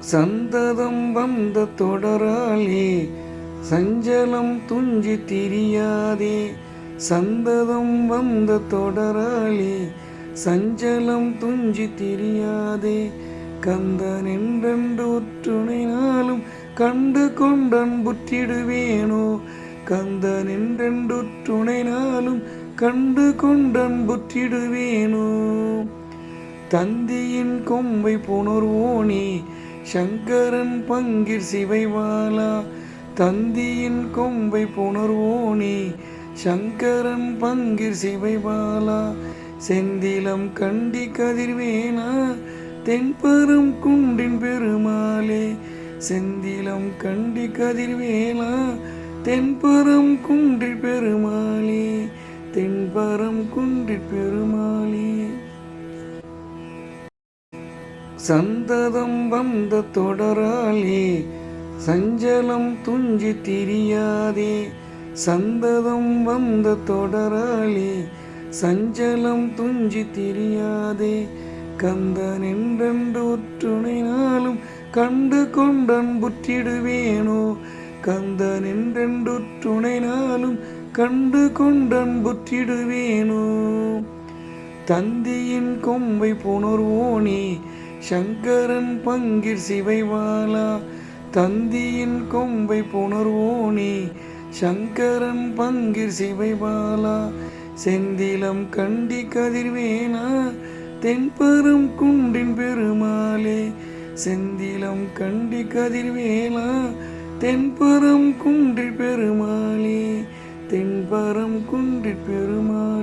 சந்ததம் வந்த தொடராலே சஞ்சலம் துஞ்சி திரியாதே. சந்ததம் வந்த தொடராலே சஞ்சலம் துஞ்சி திரியாதே. கந்தன் என்றென்று உற்றுணைனாலும் கண்டு கொண்டன் புற்றிடுவேனோ. கந்தன் என்றென்று உற்றுணைனாலும் கண்டு கொண்டன் புற்றிடுவேனோ. தந்தியின் கொம்பை புணர்வோனே சங்கரன் பங்கிர் சிவைவாலா தந்தியின் கொம்பை புணர்வோனே சங்கரன் பங்கிர் சிவைவாலா செந்திலம் கண்டி கதிர்வேனா தென்பெரும் குண்டின் பெருமாளே செந்திலம் கண்டி கதிர்வேலா தென்பெரும் குன்றி பெருமாளே தென்பரம் குன்றில் சந்ததம் வந்த தொடராலே சஞ்சலம் துஞ்சி திரியாதே. சந்ததம் வந்த தொடராலே சஞ்சலம் துஞ்சி திரியாதே. கந்தன் என்றென்று உற்றுணைனாலும் கண்டு கொண்டன் புற்றிடுவேனோ. கந்தன் என்றென்று உற்றுணைனாலும் கண்டு கொண்டன் புற்றிடுவேனோ. தந்தியின் கொம்பை புணர்வோனே சங்கரன் பங்கிர் சிவைவாலா தந்தியின் கொம்பை புணர்வோனே சங்கரன் பங்கிர் சிவைவாலா செந்திலம் கண்டி கதிர்வேனா தென்பெரும் குன்றின் பெருமாளே செந்திலம் கண்டி கதிர்வேலா தென்பெரும் குன்றில் பெருமாளே தென்பரம் குன்றில் பெருமாள்.